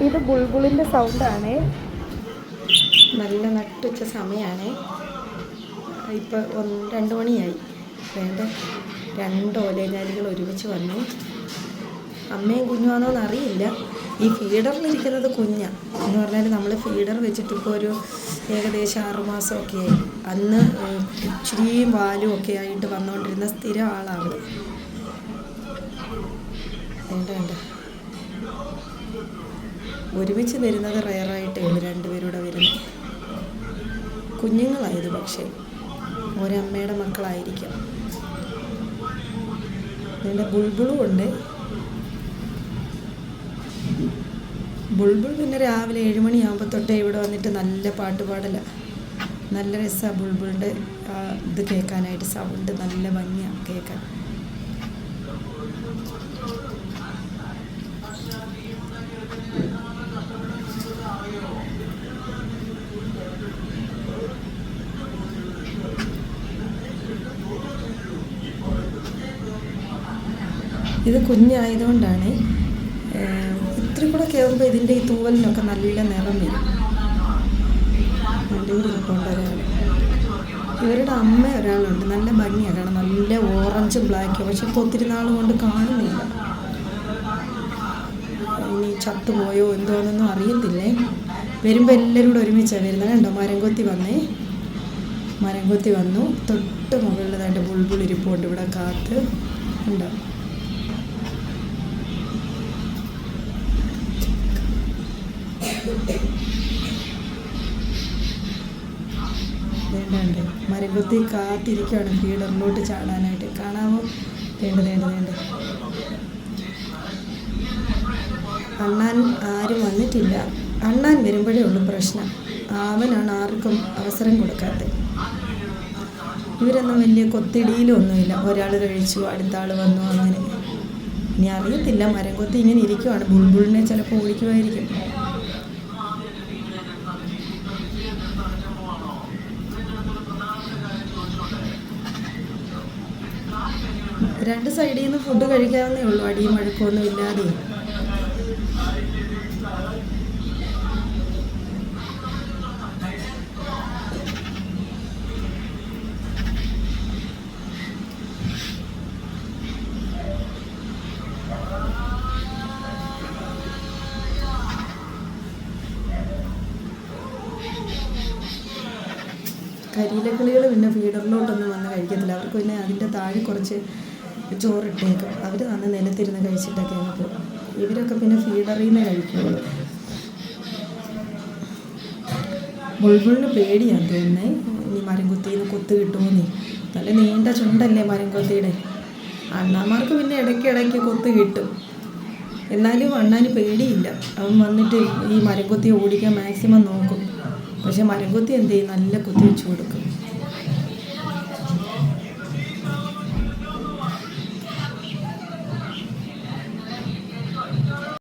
ഇത് ബുൾബുളിന്റെ സൗണ്ടാണ് നല്ല നട്ടുച്ച സമയമാണ് ഇപ്പോൾ ഒന്ന് രണ്ട് മണിയായി. വേണ്ട? രണ്ട് ഓലഞ്ഞാലികൾ ഒരുമിച്ച് വന്നു. അമ്മയും കുഞ്ഞുവാണോ അറിയില്ല ഈ ഫീഡറിലിരിക്കുന്നത് കുഞ്ഞാണ് എന്ന് പറഞ്ഞാൽ നമ്മൾ ഫീഡർ വെച്ചിട്ടിപ്പോൾ ഒരു ഏകദേശം ആറുമാസമൊക്കെ ആയി. അന്ന് ഇച്ചിരിയും വാലും ഒക്കെ ആയിട്ട് വന്നുകൊണ്ടിരുന്ന സ്ഥിരം ആളാണ്. വേണ്ട വേണ്ട. ഒരുമിച്ച് വരുന്നത് റയറായിട്ടേ ഉള്ളൂ രണ്ടുപേരൂടെ വരുന്നത്. കുഞ്ഞുങ്ങളായത് പക്ഷേ ഒരമ്മയുടെ മക്കളായിരിക്കാം. പിന്നെ ബുൾബുളും ഉണ്ട്. ബുൾബുൾ പിന്നെ രാവിലെ ഏഴുമണിയാകുമ്പോൾ തൊട്ടേ ഇവിടെ വന്നിട്ട് നല്ല പാട്ട് പാടില്ല നല്ല രസമാണ് ബുൾബുളിന്റെ ഇത് കേൾക്കാനായിട്ട്. സൗണ്ട് നല്ല ഭംഗിയാണ് കേൾക്കാൻ. ഇത് കുഞ്ഞായതുകൊണ്ടാണ് ഇത്തിരി കൂടെ കയറുമ്പോൾ ഇതിന്റെ ഈ തൂവലിനൊക്കെ നല്ല നിറം വരും. നല്ല ഒരാൾ. ഇവരുടെ അമ്മ ഒരാളുണ്ട് നല്ല ഭംഗിയാണ് നല്ല ഓറഞ്ചും ബ്ലാക്കും പക്ഷെ ഇപ്പോൾ ഒത്തിരി നാൾ കൊണ്ട് കാണുന്നില്ല. ഇനി ചത്തുപോയോ എന്തോന്നൊന്നും അറിയത്തില്ലേ? വരുമ്പോൾ എല്ലാവരും കൂടെ ഒരുമിച്ചാണ് വരുന്നത്. കണ്ടോ മരംകൊത്തി വന്നേ. മരംകൊത്തി വന്നു. തൊട്ട് മുകളിൽ ബുൾബുൾ ഇരിപ്പുണ്ട് ഇവിടെ കാത്ത്. ഉണ്ടോ വേണ്ട മരംകൊത്തി കാത്തിരിക്കുകയാണ് ഫീഡറിലോട്ട് ചാടാനായിട്ട്. കാണാമോ? വേണ്ട വേണ്ട വേണ്ട. അണ്ണാൻ ആരും വന്നിട്ടില്ല. അണ്ണാൻ വരുമ്പോഴേ ഉള്ളൂ പ്രശ്നം. അവനാണ് ആർക്കും അവസരം കൊടുക്കാത്തത്. ഇവരൊന്നും വലിയ കൊത്തിടിയിലൊന്നുമില്ല. ഒരാൾ കഴിച്ചു അടുത്ത ആൾ വന്നു അങ്ങനെ. ഇനി അറിയത്തില്ല. മരം കൊത്തി ഇങ്ങനെ ഇരിക്കുവാണ്. ബുൾബുളിനെ ചിലപ്പോൾ ഓടിക്കുമായിരിക്കും. രണ്ട് സൈഡിൽ നിന്ന് ഫുഡ് കഴിക്കാവുന്നേ ഉള്ളൂ. അടിയും മഴക്കൊന്നും ഇല്ലാതെ. കരിയിലക്കിളികൾ പിന്നെ ഫീഡറിലോട്ടൊന്നും വന്ന് കഴിക്കത്തില്ല. അവർക്ക് പിന്നെ അതിന്റെ താഴെ കുറച്ച് ചോറിട്ടേക്കും. അവർ വന്ന് നിലത്തിരുന്ന് കഴിച്ചിട്ടൊക്കെ ആണ് പോകും ഇവരൊക്കെ പിന്നെ ഫീഡറിൽ നിന്ന് കഴിക്കുള്ളൂ. ബുൾബുളിന് പേടിയാണ് തോന്നുന്നേ. ഇനി മരം കൊത്തിന്ന് കൊത്ത് കിട്ടുമെന്നേ. നല്ല നീണ്ട ചുണ്ടല്ലേ മരം കൊത്തിയുടെ അണ്ണാമാർക്ക് പിന്നെ ഇടയ്ക്കിടയ്ക്ക് ഇടയ്ക്ക് കൊത്ത് കിട്ടും. എന്നാലും അണ്ണാന് പേടിയില്ല. അവൻ വന്നിട്ട് ഈ മരം കൊത്തി ഓടിക്കാൻ മാക്സിമം നോക്കും. പക്ഷെ മരം കൊത്തി എന്ത് ചെയ്യും? നല്ല കുത്തി വെച്ച് കൊടുക്കും.